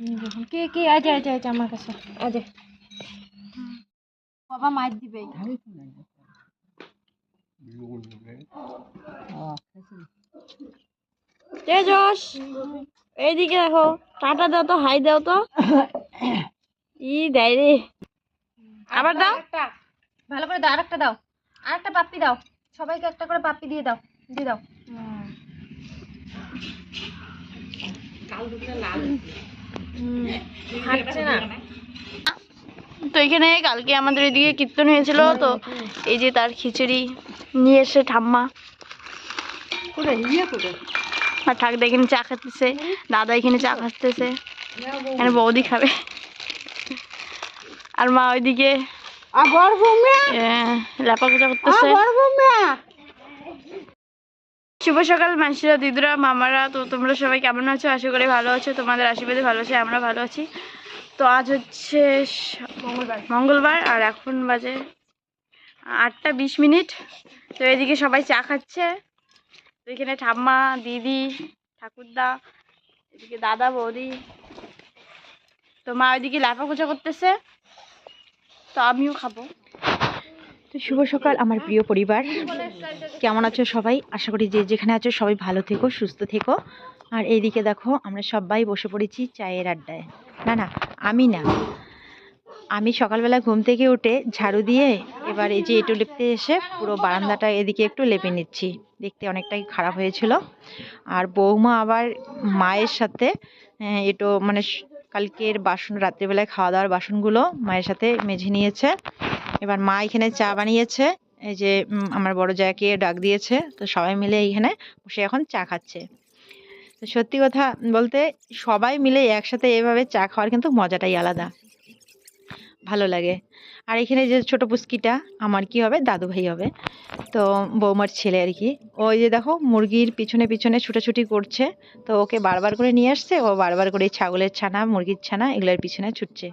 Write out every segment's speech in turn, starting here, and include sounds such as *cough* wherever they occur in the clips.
দেখুন কে কে? আছে আছে আছে আমার কাছে। আছে বাবা মার দিবে। তেজস এইদিকে দেখো টাটা দাও তো হাই দাও তো। ই দেয় রে। আবার দাও। ভালো করে দাও আরেকটা দাও। আরেকটা পাপ্পি দাও। সবাইকে একটা করে পাপ্পি দিয়ে দাও দিয়ে দাও। হুম, হাঁটছে না। তো এখানে কালকে আমাদের এদিকে কীর্তন হয়েছিল তো এই যে তার খিচুড়ি নিয়ে এসে ঠাম্মা। আর ঠাকুর এখানে চা খাচ্ছে দাদা এখানে চা খাচ্ছে। এখানে বৌদি খাবে। আর মা ওইদিকে লেপা পূজা করতেছে। শুভ সকাল মাসিরা দিদিরা মামারা। তো তোমরা সবাই কেমন আছো? আশা করি ভালো আছো। তোমাদের আশীর্বাদে ভালো আছি আমরা ভালো আছি। তো আজ হচ্ছে মঙ্গলবার। মঙ্গলবার আর এখন বাজে আটটা বিশ মিনিট। তো এদিকে সবাই চা খাচ্ছে। তো এখানে ঠাম্মা দিদি ঠাকুরদা এদিকে দাদা বৌদি। তো মা ওইদিকে লাফা খোঁজা করতেছে। তো আমিও খাব। তো শুভ সকাল, আমার প্রিয় পরিবার। কেমন আছো সবাই? আশা করি যে যেখানে আছো সবাই ভালো থেকো, সুস্থ থেকো। আর এইদিকে দেখো, আমরা সবাই বসে পড়েছি চায়ের আড্ডায়। না না, আমি না। আমি সকালবেলা ঘুম থেকে উঠে ঝাড়ু দিয়ে এবার এই যে এটু লেপতে এসে পুরো বারান্দাটা এদিকে একটু লেপে নিচ্ছি। দেখতে অনেকটাই খারাপ হয়েছিল। আর বৌমা আবার মায়ের সাথে, এটো মানে কালকের বাসন, রাত্রিবেলায় খাওয়া দাওয়ার বাসনগুলো মায়ের সাথে মেঝে নিয়েছে। এবার মা এখানে চা বানিয়েছে। এই যে আমার বড় জায়গাকে ডাক দিয়েছে। তো সবাই মিলে এইখানে বসে এখন চা খাচ্ছে। তো সত্যি কথা বলতে সবাই মিলে একসাথে এভাবে চা খাওয়ার কিন্তু মজাটাই আলাদা। ভালো লাগে। আর এখানে যে ছোট পুস্কিটা আমার কি হবে? দাদু ভাই হবে। তো বৌমার ছেলে আর কি। ওই যে দেখো, মুরগির পিছনে পিছনে ছুটাছুটি করছে। তো ওকে বারবার করে নিয়ে আসছে, ও বারবার করে ছাগলের ছানা, মুরগির ছানা এগুলোর পিছনে ছুটছে।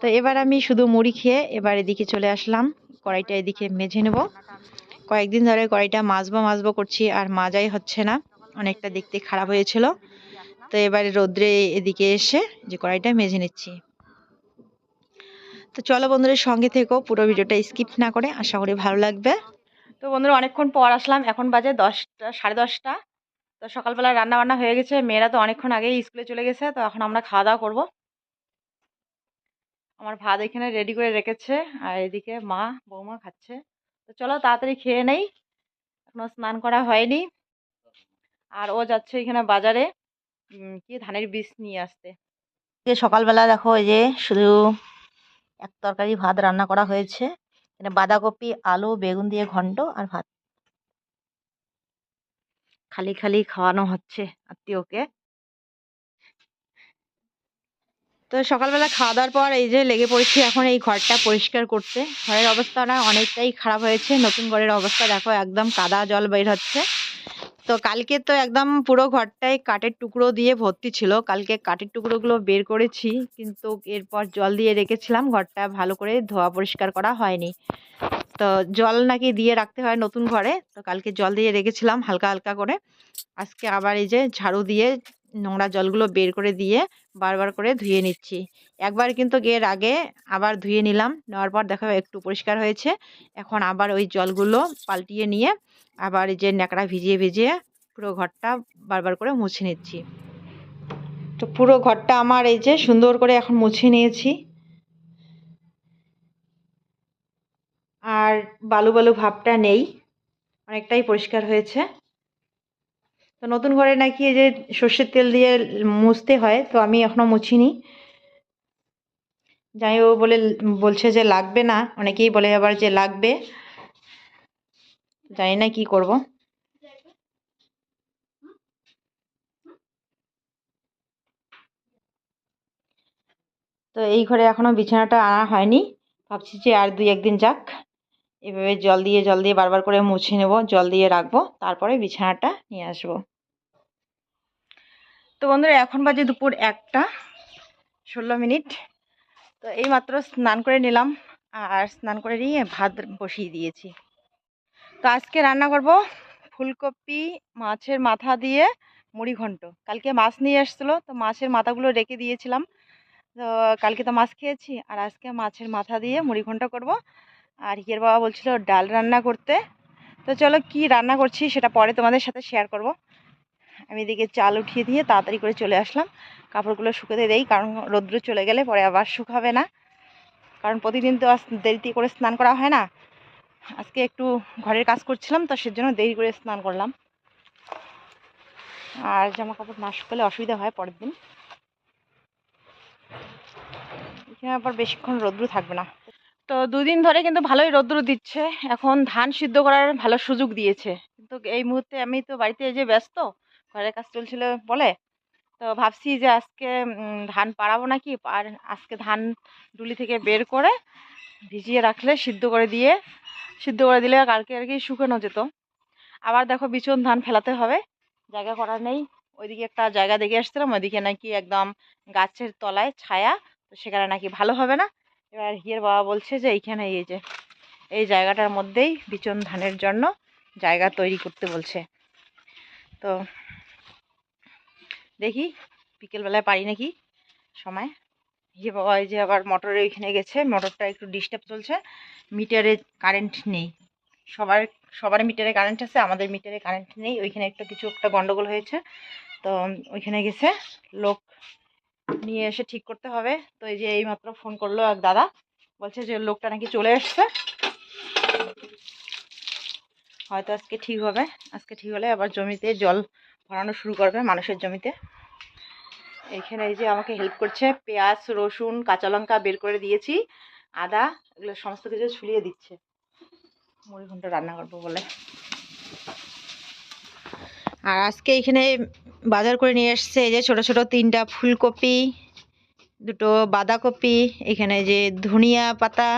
তো এবার আমি শুধু মুড়ি খেয়ে এবার এদিকে চলে আসলাম। কড়াইটা এদিকে মেজে নেব। কয়েকদিন ধরে কড়াইটা মাজবো মাজবো করছি, আর মাজাই হচ্ছে না। অনেকটা দেখতে খারাপ হয়েছিল। তো এবারে রোদ্রে এদিকে এসে যে কড়াইটা মেজে নিচ্ছি। তো চলো বন্ধুদের সঙ্গে থেকো পুরো ভিডিওটা স্কিপ না করে আশা করি ভালো লাগবে। তো বন্ধুরা অনেকক্ষণ পর আসলাম এখন বাজে দশটা সাড়ে দশটা। তো সকালবেলা রান্না বান্না হয়ে গেছে মেয়েরা তো অনেকক্ষণ আগেই স্কুলে চলে গেছে তো এখন আমরা খাওয়া দাওয়া করব। আমার ভাত এখানে রেডি করে রেখেছে আর এদিকে মা বৌমা খাচ্ছে। তো চলো তাড়াতাড়ি খেয়ে নেই এখনও স্নান করা হয়নি। আর ও যাচ্ছে এখানে বাজারে কি ধানের বীজ নিয়ে আসতে। সকালবেলা দেখো এই যে শুধু এক তরকারি ভাত রান্না করা হয়েছে। এখানে বাঁধাকপি, আলু, বেগুন দিয়ে ঘন্ট আর ভাত। খালি খালি খাওয়ানো হচ্ছে আত্মীয়কে। তো সকালবেলা খাওয়া দাওয়ার পর এই যে লেগে পড়েছি এখন এই ঘরটা পরিষ্কার করতে। ঘরের অবস্থাটা অনেকটাই খারাপ হয়েছে। নতুন ঘরের অবস্থা দেখো একদম কাদা জল বের হচ্ছে। তো কালকে তো একদম পুরো ঘরটাই কাঠের টুকরো দিয়ে ভর্তি ছিল। কালকে কাঠের টুকরোগুলো বের করেছি, কিন্তু এরপর জল দিয়ে রেখেছিলাম, ঘরটা ভালো করে ধোয়া পরিষ্কার করা হয়নি। তো জল নাকি দিয়ে রাখতে হয় নতুন ঘরে, তো কালকে জল দিয়ে রেখেছিলাম হালকা হালকা করে। আজকে আবার এই যে ঝাড়ু দিয়ে নোংরা জলগুলো বের করে দিয়ে বারবার করে ধুয়ে নিচ্ছি। একবার কিন্তু এর আগে আবার ধুয়ে নিলাম, নেওয়ার পর দেখো একটু পরিষ্কার হয়েছে। এখন আবার ওই জলগুলো পাল্টিয়ে নিয়ে আবার যে ন্যাকড়া ভিজিয়ে ভিজিয়ে পুরো ঘরটা বারবার করে মুছে নিচ্ছি। তো পুরো ঘরটা আমার এই যে সুন্দর করে এখন মুছে নিয়েছি। আর বালু বালু ভাবটা নেই, অনেকটাই পরিষ্কার হয়েছে। তো নতুন ঘরে নাকি এই যে সর্ষের তেল দিয়ে মুছতে হয়, তো আমি এখনও মুছিনি। যাই ও বলে বলছে যে লাগবে না, অনেকেই বলে আবার যে লাগবে। জানি না কি করব। তো এই ঘরে এখনও বিছানাটা আনা হয়নি। ভাবছি যে আর দুই একদিন যাক। এভাবে জল দিয়ে জল দিয়ে বারবার করে মুছে নেব, জল দিয়ে রাখব, তারপরে বিছানাটা নিয়ে আসব। তো বন্ধুরা, এখন বাজে দুপুর একটা, ষোলো মিনিট। তো এই মাত্র স্নান করে নিলাম আর স্নান করে নিয়ে ভাত বসিয়ে দিয়েছি। তো আজকে রান্না করব ফুলকপি, মাছের মাথা দিয়ে মুড়ি ঘন্ট। কালকে মাছ নিয়ে আসছিল তো মাছের মাথাগুলো রেখে দিয়েছিলাম। তো কালকে তো মাছ খেয়েছি, আর আজকে মাছের মাথা দিয়ে মুড়ি ঘন্ট করব। আর হিয়ের বাবা বলছিল ডাল রান্না করতে। তো চলো কি রান্না করছি সেটা পরে তোমাদের সাথে শেয়ার করব। আমি এদিকে চাল উঠিয়ে দিয়ে তাড়াতাড়ি করে চলে আসলাম। কাপড়গুলো শুকোতে দেই, কারণ রৌদ্র চলে গেলে পরে আবার শুকাবে না। কারণ প্রতিদিন তো দেরিতে করে স্নান করা হয় না। আজকে একটু ঘরের কাজ করছিলাম, তো সেজন্য দেরি করে স্নান করলাম। আর জামা কাপড় না শুকালে অসুবিধা হয় পরের দিন। এখানে আবার বেশিক্ষণ রৌদ্র থাকবে না। তো দুদিন ধরে কিন্তু ভালোই রৌদ্র দিচ্ছে। এখন ধান সিদ্ধ করার ভালো সুযোগ দিয়েছে। কিন্তু এই মুহূর্তে আমি তো বাড়িতে যে ব্যস্ত। ঘরের কাজ চলছিল বলে। তো ভাবছি যে আজকে ধান পাড়াবো নাকি? আর আজকে ধান ডুলি থেকে বের করে ভিজিয়ে রাখলে সিদ্ধ করে দিয়ে, সিদ্ধ করে দিলে কালকে আর কি শুকানো যেত। আবার দেখো বিচন ধান ফেলাতে হবে, জায়গা করার নেই। ওইদিকে একটা জায়গা দেখে আসছিলাম, ওইদিকে নাকি একদম গাছের তলায় ছায়া, তো সেখানে নাকি ভালো হবে না। এবার হিয়ের বাবা বলছে যে এইখানে এই যে, এই জায়গাটার মধ্যেই বিচন ধানের জন্য জায়গা তৈরি করতে বলছে। তো দেখি, বিকেলবেলায় পারি নাকি? সময়। হিয়ে বাবা যে আবার মোটরে ওইখানে গেছে মোটরটা একটু ডিস্টার্ব চলছে। মিটারে কারেন্ট নেই। সবার সবার মিটারে কারেন্ট আছে, আমাদের মিটারে কারেন্ট নেই। ওইখানে একটা কিছু একটা গন্ডগোল হয়েছে। তো ওইখানে গেছে, লোক নিয়ে এসে ঠিক করতে হবে। তো এই যে এইমাত্র ফোন করল এক দাদা। বলছে যে লোকটা নাকি চলে এসছে। হয়তো আজকে ঠিক হবে। আজকে ঠিক হলে আবার জমিতে জল ভরানো শুরু করবে মানুষের জমিতে। এইখানে এই যে আমাকে হেল্প করছে, পেঁয়াজ, রসুন, কাঁচা লঙ্কা বের করে দিয়েছি, আদা, এগুলো সমস্ত কিছু ছুলিয়ে দিচ্ছে। মুড়ি ঘন্ট রান্না করব বলে। আর আজকে এখানে বাজার করে নিয়ে এসছে এই যে ছোট ছোট তিনটা ফুলকপি, দুটো বাঁধাকপি, এখানে যে ধনিয়া পাতা,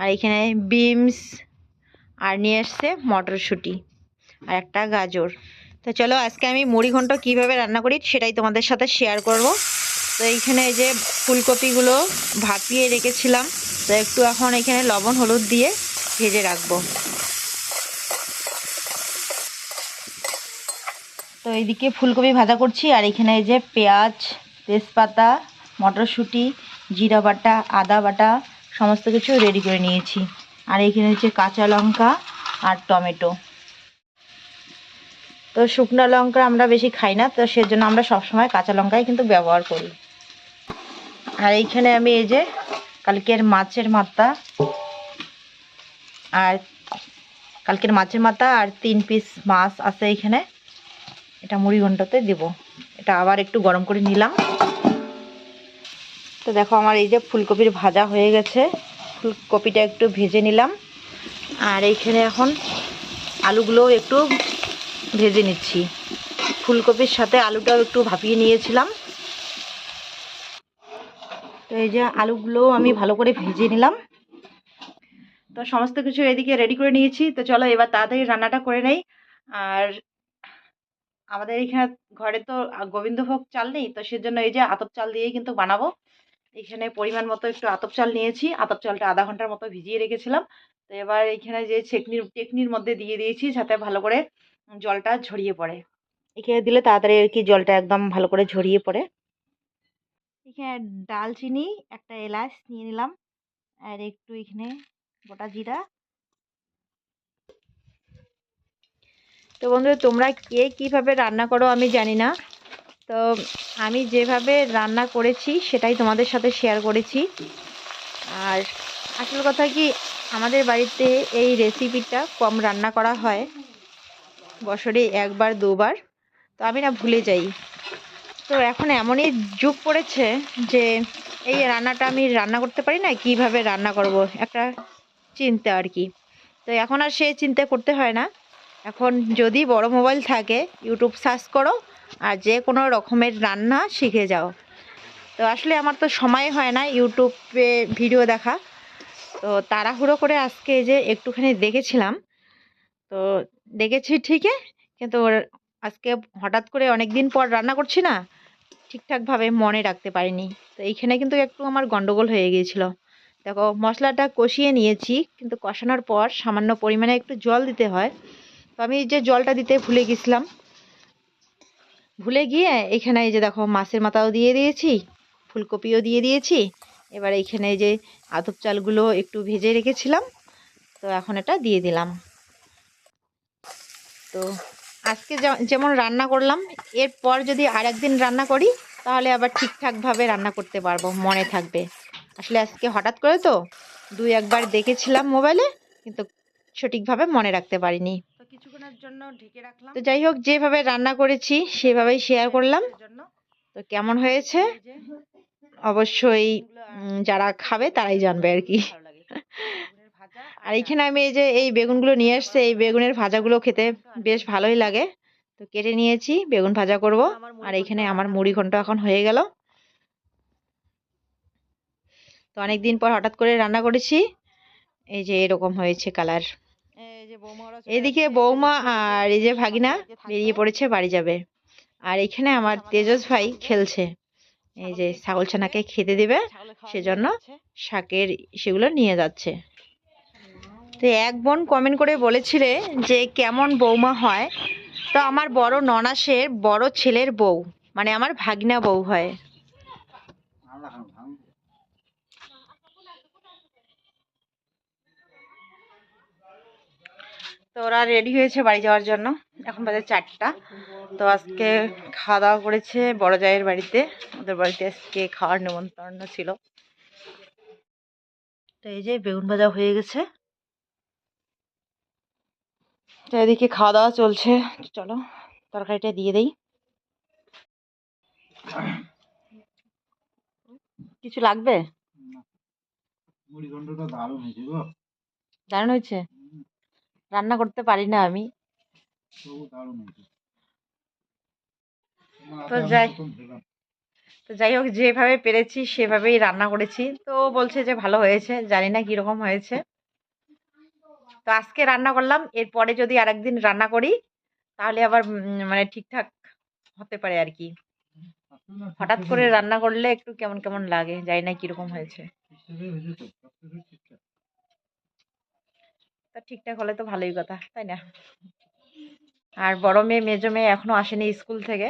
আর এখানে বিমস আর নিয়ে এসছে মটরশুঁটি, আর একটা গাজর। তো চলো আজকে আমি মুড়ি ঘন্ট কীভাবে রান্না করি সেটাই তোমাদের সাথে শেয়ার করব। তো এইখানে এই যে ফুলকপিগুলো ভাপিয়ে রেখেছিলাম, তো একটু এখন এখানে লবণ, হলুদ দিয়ে ভেজে রাখব। তো এইদিকে ফুলকপি ভাজা করছি, আর এখানে এই যে পেঁয়াজ, তেজপাতা, মটরশুঁটি, জিরা বাটা, আদা বাটা, সমস্ত কিছু রেডি করে নিয়েছি। আর এখানে হচ্ছে কাঁচা লঙ্কা আর টমেটো। তো শুকনো লঙ্কা আমরা বেশি খাই না, তো সেজন্য আমরা সবসময় কাঁচা লঙ্কাই কিন্তু ব্যবহার করি। আর এইখানে আমি এই যে কালকের মাছের মাথা আর কালকের মাছের মাথা আর তিন পিস মাছ আছে এইখানে। এটা মুড়ি ঘন্টাতে দেব। এটা আবার একটু গরম করে নিলাম। তো দেখো আমার এই যে ফুলকপির ভাজা হয়ে গেছে। ফুলকপিটা একটু ভেজে নিলাম। আর এইখানে এখন আলুগুলোও একটু ভেজে নিচ্ছি। ফুলকপির সাথে আলুটাও একটু ভাপিয়ে নিয়েছিলাম। তো এই যে আলুগুলোও আমি ভালো করে ভেজে নিলাম। তো সমস্ত কিছু এদিকে রেডি করে নিয়েছি। তো চলো এবার তাড়াতাড়ি রান্নাটা করে নেই। আর আমাদের এখানে ঘরে তো গোবিন্দভোগ চাল নেই, তো সেজন্য এই যে আতপ চাল দিয়েই কিন্তু বানাবো। এখানে পরিমাণ মতো একটু আতপ চাল নিয়েছি। আতপ চালটা আধা ঘণ্টার মতো ভিজিয়ে রেখেছিলাম। তো এবার এখানে যে ছেকনির, টেকনির মধ্যে দিয়ে দিয়েছি যাতে ভালো করে জলটা ঝরিয়ে পড়ে। এখানে দিলে তাড়াতাড়ি আর কি জলটা একদম ভালো করে ঝরিয়ে পড়ে। এখানে ডালচিনি, একটা এলাচ নিয়ে নিলাম। আর একটু এখানে গোটা জিরা। তো বন্ধুরা তোমরা কে কীভাবে রান্না করো আমি জানি না। তো আমি যেভাবে রান্না করেছি সেটাই তোমাদের সাথে শেয়ার করেছি। আর আসল কথা কি, আমাদের বাড়িতে এই রেসিপিটা কম রান্না করা হয়। বছরে একবার, দুবার। তো আমি না ভুলে যাই। তো এখন এমনই যুগ পড়েছে যে এই রান্নাটা আমি রান্না করতে পারি না, কীভাবে রান্না করব, একটা চিন্তা আর কি। তো এখন আর সে চিন্তা করতে হয় না। এখন যদি বড় মোবাইল থাকে, ইউটিউব সার্চ করো আর যে কোনো রকমের রান্না শিখে যাও। তো আসলে আমার তো সময় হয় না ইউটিউবে ভিডিও দেখা। তো তাড়াহুড়ো করে আজকে যে একটুখানি দেখেছিলাম। তো দেখেছি ঠিকই। কিন্তু আজকে হঠাৎ করে অনেক দিন পর রান্না করছি না, ঠিকঠাকভাবে মনে রাখতে পারিনি। তো এইখানে কিন্তু একটু আমার গন্ডগোল হয়ে গিয়েছিল। দেখো, মশলাটা কষিয়ে নিয়েছি, কিন্তু কষানোর পর সামান্য পরিমাণে একটু জল দিতে হয়। তো আমি যে জলটা দিতে ভুলে গেছিলাম। ভুলে গিয়ে এখানে এই যে দেখো, মাছের মাথাও দিয়ে দিয়েছি, ফুলকপিও দিয়ে দিয়েছি। এবার এইখানে যে আতপ চালগুলো একটু ভেজে রেখেছিলাম, তো এখন এটা দিয়ে দিলাম। তো আজকে যেমন রান্না করলাম এরপর যদি আর একদিন রান্না করি তাহলে আবার ঠিকঠাকভাবে রান্না করতে পারব মনে থাকবে। আসলে আজকে হঠাৎ করে তো দুই একবার দেখেছিলাম মোবাইলে কিন্তু সঠিকভাবে মনে রাখতে পারিনি। তো কিছুক্ষণের জন্য ঢেকে রাখলাম। তো যাই হোক যেভাবে রান্না করেছি সেভাবেই শেয়ার করলাম। তো কেমন হয়েছে? অবশ্যই যারা খাবে তারাই জানবে আর কি। আর এইখানে আমি এই যে এই বেগুনগুলো নিয়ে এসছে এই বেগুনের ভাজাগুলো খেতে বেশ ভালোই লাগে। তো কেটে নিয়েছি বেগুন ভাজা করব। আর এইখানে আমার মুড়ি ঘন্ট এখন হয়ে গেল। তো অনেক দিন পর হঠাৎ করে রান্না করেছি। এই যে এরকম হয়েছে কালার। এদিকে বৌমা আর এই যে ভাগিনা বেরিয়ে পড়েছে বাড়ি যাবে। আর এখানে আমার তেজস ভাই খেলছে। এই যে ছাগল ছানাকে খেতে দেবে সেজন্য শাকের সেগুলো নিয়ে যাচ্ছে। তো এক বোন কমেন্ট করে বলেছিলে যে কেমন বৌমা হয়। তো আমার বড় ননাসের বড় ছেলের বউ মানে আমার ভাগিনা বউ হয়। তো ওরা রেডি হয়েছে বাড়ি যাওয়ার জন্য। এখন বাজে চারটা। তো আজকে খাওয়া দাওয়া করেছে বড় জায়ের বাড়িতে। ওদের বাড়িতে আজকে খাওয়ার নেমন্তন্ন ছিল। তো এই যে বেগুন ভাজা হয়ে গেছে। তো এদিকে খাওয়া দাওয়া চলছে। চলো তরকারিটা দিয়ে দেই। কিছু লাগবে? দারুণ হয়েছে রান্না করতে পারি না আমি। তো যাই। তো যাই হোক যেভাবে পেরেছি সেভাবেই রান্না করেছি। তো বলছে যে ভালো হয়েছে জানি না কীরকম হয়েছে। তো আজকে রান্না করলাম, এরপরে যদি আর একদিন রান্না করি, তাহলে আবার মানে ঠিকঠাক হতে পারে আর কি। হঠাৎ করে রান্না করলে একটু কেমন কেমন লাগে, জানি না কীরকম হয়েছে। তা ঠিকঠাক হলে তো ভালোই কথা, তাই না? আর বড় মেয়ে, মেজো মেয়ে এখনও আসেনি স্কুল থেকে।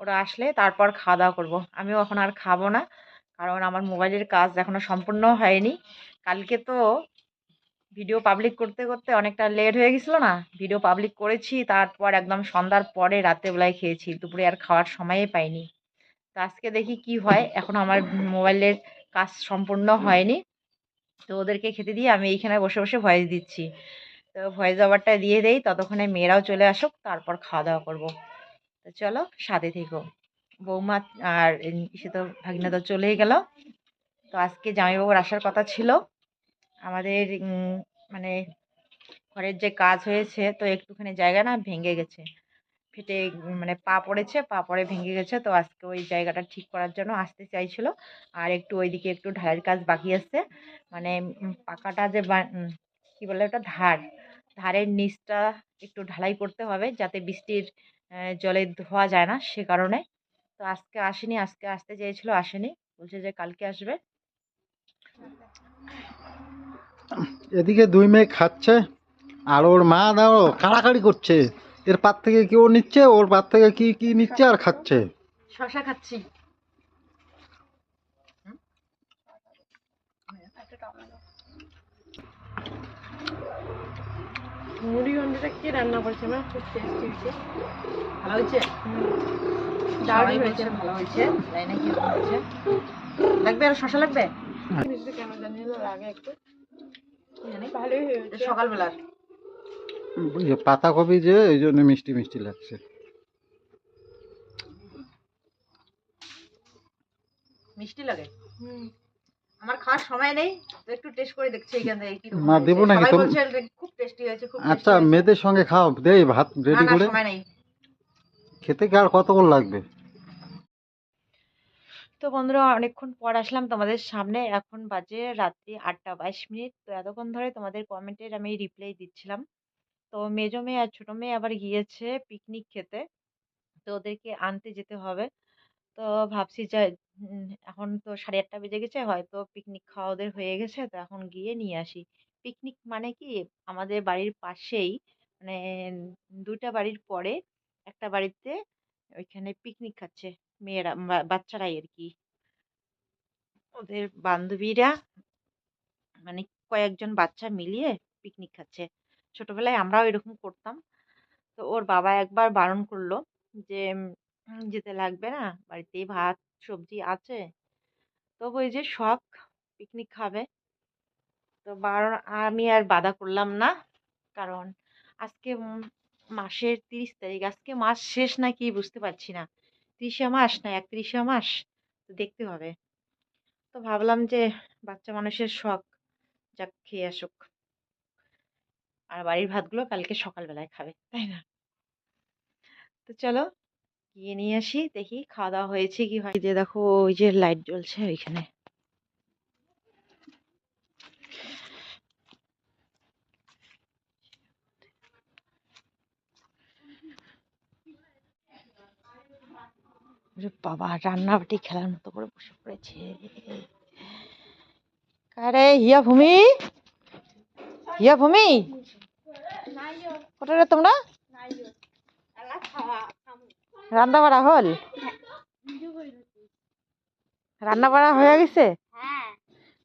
ওরা আসলে তারপর খাওয়া দাওয়া করব। আমিও এখন আর খাব না, কারণ আমার মোবাইলের কাজ এখনও সম্পূর্ণ হয়নি। কালকে তো ভিডিও পাবলিক করতে করতে অনেকটা লেট হয়ে গেছিল না? ভিডিও পাবলিক করেছি, তারপর একদম সন্ধ্যার পরে রাত্রেবেলায় খেয়েছি, দুপুরে আর খাওয়ার সময়ই পাইনি। তো আজকে দেখি কি হয়, এখন আমার মোবাইলের কাজ সম্পূর্ণ হয়নি। তো ওদেরকে খেতে দিয়ে আমি এইখানে বসে বসে ভয়েস দিচ্ছি। তো ভয়েস ওভারটা দিয়ে দেই, ততক্ষণে মেয়েরাও চলে আসুক, তারপর খাওয়া দাওয়া করব। তো চলো, সাথে থেকো। বৌমা আর সে তো ভাগিনা তো চলেই গেল। তো আজকে জামাইবাবুর আসার কথা ছিল। আমাদের মানে ঘরের যে কাজ হয়েছে, তো একটুখানি জায়গা না ভেঙে গেছে। ফেটে মানে পা পড়েছে, পা পড়ে ভেঙে গেছে, তো আজকে ওই জায়গাটা ঠিক করার জন্য আসতে চাইছিল। আর একটু ওইদিকে একটু ঢালাইয়ের কাজ বাকি আছে। মানে পাকাটা যে কি বলে ওটা? ধার। ধারের নিচটা একটু ঢালাই করতে হবে যাতে বৃষ্টির জলে ধোয়া যায় না সে কারণে। তো আজকে আসেনি, আজকে আসতে চেয়েছিল, আসেনি। বলছে যে কালকে আসবে। এদিকে দুই মেয়ে খাচ্ছে আর ওর মা দাও কাড়াকাড়ি করছে। এর পার থেকে কি ও নিচ্ছে ওর পার থেকে কি কি নিচ্ছে আর খাচ্ছে? শশা খাচ্ছি। মুড়ি ঘন্টটা কে রান্না করেছে আমার খুব টেস্টি হয়েছে। ভালো হয়েছে? দারুণ হয়েছে। ভালো হয়েছে জানি না কীরকম হয়েছে? লাগবে আর শশা লাগবে? কেন জানি লাগে একটু। ভালোই এটা হয়েছে সকালবেলার পাতাকপি যে এই জন্য মিষ্টি মিষ্টি লাগছে। মিষ্টি লাগে? আমার খাওয়ার সময় নেই তো একটু টেস্ট করে দেখছি এখান থেকে কি না, দেবো নাকি? সবাই তোম- বলছে যে খুব টেস্টি হয়েছে খুব আচ্ছা মেয়েদের সঙ্গে খাও দেই ভাত রেডি করে। সময় নেই। খেতে কি আর কতক্ষণ লাগবে? তো বন্ধুরা, অনেকক্ষণ পর আসলাম তোমাদের সামনে। এখন বাজে রাত্রি আটটা বাইশ মিনিট। তো এতক্ষণ ধরে তোমাদের কমেন্টের আমি রিপ্লাই দিচ্ছিলাম। তো মেজো মেয়ে আর ছোটো মেয়ে আবার গিয়েছে পিকনিক খেতে। তো ওদেরকে আনতে যেতে হবে। তো ভাবছি যে এখন তো সাড়ে আটটা বেজে গেছে, হয়তো পিকনিক খাওয়া ওদের হয়ে গেছে। তো এখন গিয়ে নিয়ে আসি। পিকনিক মানে কি? আমাদের বাড়ির পাশেই মানে দুইটা বাড়ির পরে একটা বাড়িতে ওইখানে পিকনিক খাচ্ছে। মেয়েরা বাচ্চারাই আর কি। ওদের বান্ধবীরা মানে কয়েকজন বাচ্চা মিলিয়ে পিকনিক খাচ্ছে। ছোটবেলায় আমরাও এরকম করতাম। তো ওর বাবা একবার বারণ করল যে যেতে লাগবে না বাড়িতেই ভাত, সবজি আছে? তবু ওই যে শখ পিকনিক খাবে। তো বারণ, আমি আর বাধা করলাম না। কারণ আজকে মাসের তিরিশ তারিখ, আজকে মাস শেষ না কি বুঝতে পারছি না। তিরিশে মাস না একত্রিশে মাস? তো দেখতে হবে। তো ভাবলাম যে বাচ্চা মানুষের শখ যাক খেয়ে আসুক। আর বাড়ির ভাতগুলো কালকে সকালবেলায় খাবে, তাই না? তো চলো গিয়ে নিয়ে আসি, দেখি খাওয়া দাওয়া হয়েছে কি হয়। যে দেখো, ওই যে লাইট জ্বলছে ওইখানে ওরে বাবা রান্নাবাটি খেলার মতো করে বসে পড়েছে। কারে হিয়া ভূমি হিয়া ভূমি কোথায় তোমরা? রান্না বাড়া হল? রান্না বাড়া হয়ে গেছে?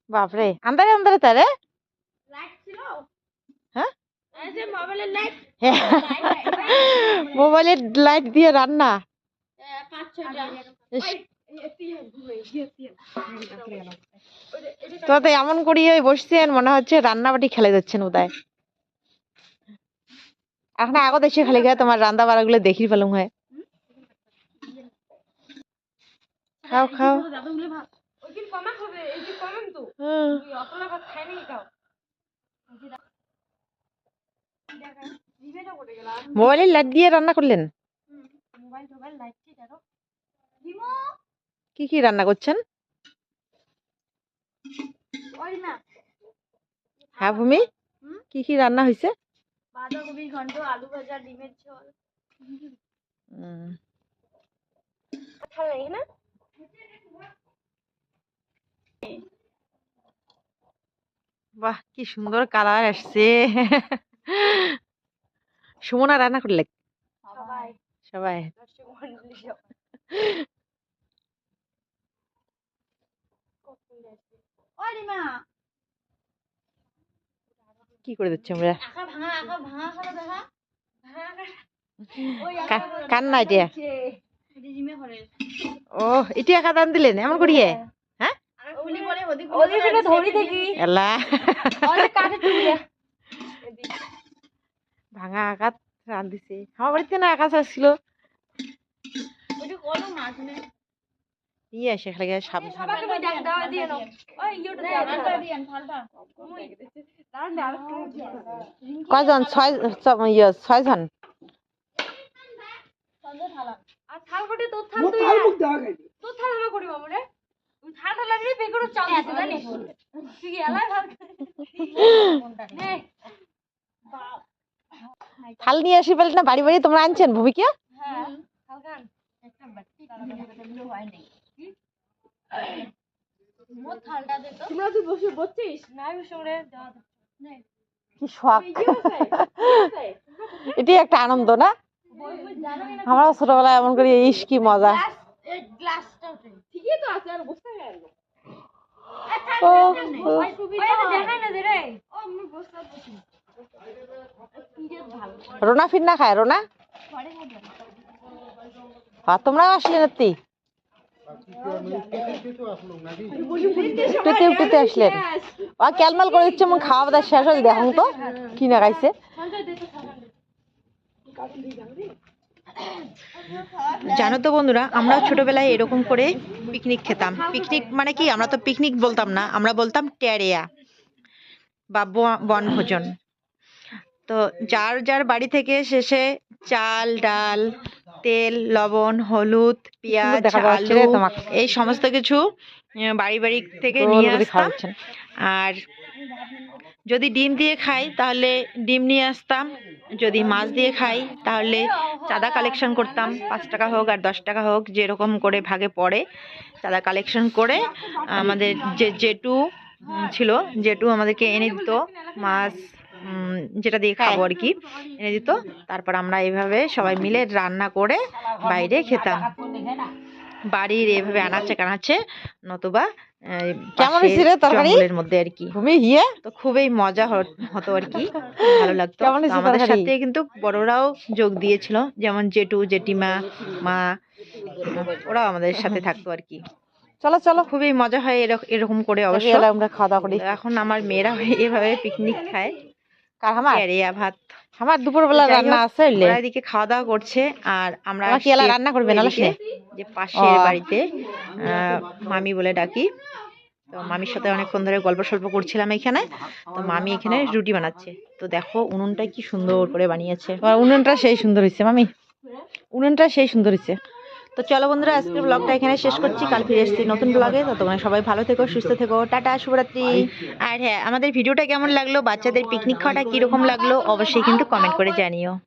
বাপরে আন্দারে আন্দারে তারে হ্যাঁ? *laughs* মোবাইলের লাইট দিয়ে রান্না। তো তো এমন করিয়ে বসছেন মনে হচ্ছে রান্নাবাটি খেলে যাচ্ছেন উদয় এখন আগত এসে খালি গায়ে তোমার রান্না বাড়াগুলো দেখি পেলাম হয় খাও খাও হুম। মোবাইলের লাইট দিয়ে রান্না করলেন কি কি রান্না করছেন? হ্যাঁ ভূমি? কি কি রান্না হয়েছে বাঁধাকপির ঘন্ট আলু ভাজা ডিমের ঝোল। ভালো লাগে না? বাহ কি সুন্দর কালার আসছে। সুমনা রান্না করলে রিমা কি করে দিচ্ছি আমরা? আঁকা ভাঙা আঁকা ভাঙা করে দেখা ভাঙা আঁকা ওই কা- আঁকা করে কার না এটা ও এটা একা দান দিলেন, এমন করিয়ে? হ্যাঁ? ভাঙা আকাত রান দিছে। আমার বাড়িতে না আকাশ আসছিল নিয়ে আসে খালি কয়জন? ছয় ইয়ে ছয়জন? আর থাল নিয়ে আসি বলে না বাড়ি বাড়ি তোমরা আনছেন ভূমিকা? হ্যাঁ হয় তো বসে বসছিস না বসে কি শখ এটাই একটা আনন্দ না আমরা ছোটবেলায় এমন করি ইস কি মজা ঠিকই তো আছে আর বসতে গেল রোনা ফির না খায় রোনা আর তোমরাও আসলে নাতি। উঠতে উঠতে আর ক্যালমাল করে দিচ্ছে দেখুন তো না জানো তো বন্ধুরা আমরা ছোটবেলায় এরকম করে পিকনিক খেতাম। পিকনিক মানে কি, আমরা তো পিকনিক বলতাম না, আমরা বলতাম টেরিয়া বা ব- বনভোজন। তো যার যার বাড়ি থেকে শেষে চাল, ডাল তেল লবণ হলুদ পেঁয়াজ আলু এই সমস্ত কিছু বাড়ি বাড়ি থেকে নিয়ে আসতাম। আর যদি ডিম দিয়ে খাই তাহলে ডিম নিয়ে আসতাম। যদি মাছ দিয়ে খাই তাহলে চাঁদা কালেকশন করতাম। পাঁচ টাকা হোক আর দশ টাকা হোক যেরকম করে ভাগে পড়ে চাঁদা কালেকশন করে আমাদের যে জেটু ছিল জেটু আমাদেরকে এনে দিত মাছ যেটা দিয়ে খাব আর কি। এনে দিত তারপর আমরা এইভাবে সবাই মিলে রান্না করে বাইরে খেতাম। বাড়ির এভাবে আনাচে কানাচে নতুবা কেমন পাশের তরকারি? মধ্যে আর কি। তুমি হিয়ে তো খুবই মজা হতো আর কি ভালো লাগতো। কেমন তো হয়েছে আমাদের সাথে কিন্তু বড়রাও যোগ দিয়েছিল যেমন জেঠু জেঠিমা মা ওরাও আমাদের সাথে থাকতো আর কি। চলো চলো। খুবই মজা হয় এরক- এরকম করে অবশ্যই আমরা খাওয়া দাওয়া করি। এখন আমার মেয়েরা এভাবে পিকনিক খায়। কার আমার ভাত। আমার দুপুরবেলা রান্না আছে ওরা এদিকে খাওয়া দাওয়া করছে আর আমরা কি রান্না করবে না যে পাশের বাড়িতে মামি বলে ডাকি। তো মামির সাথে অনেকক্ষণ ধরে গল্প সল্প করছিলাম এখানে। তো মামি এখানে রুটি বানাচ্ছে। তো দেখো উনুনটা কি সুন্দর করে বানিয়েছে। উনুনটা সেই সুন্দর হয়েছে মামি। উনুনটা সেই সুন্দর হয়েছে তো চলো বন্ধুরা আজকের ব্লগটা এখানে শেষ করছি। কাল ফিরে এসেছি নতুন ব্লগে তো তোমরা সবাই ভালো থেকো সুস্থ থেকো। টাটা শুভরাত্রি। আর হ্যাঁ আমাদের ভিডিওটা কেমন লাগল? বাচ্চাদের পিকনিক খাওয়াটা কীরকম লাগল? অবশ্যই কিন্তু কমেন্ট করে জানিও।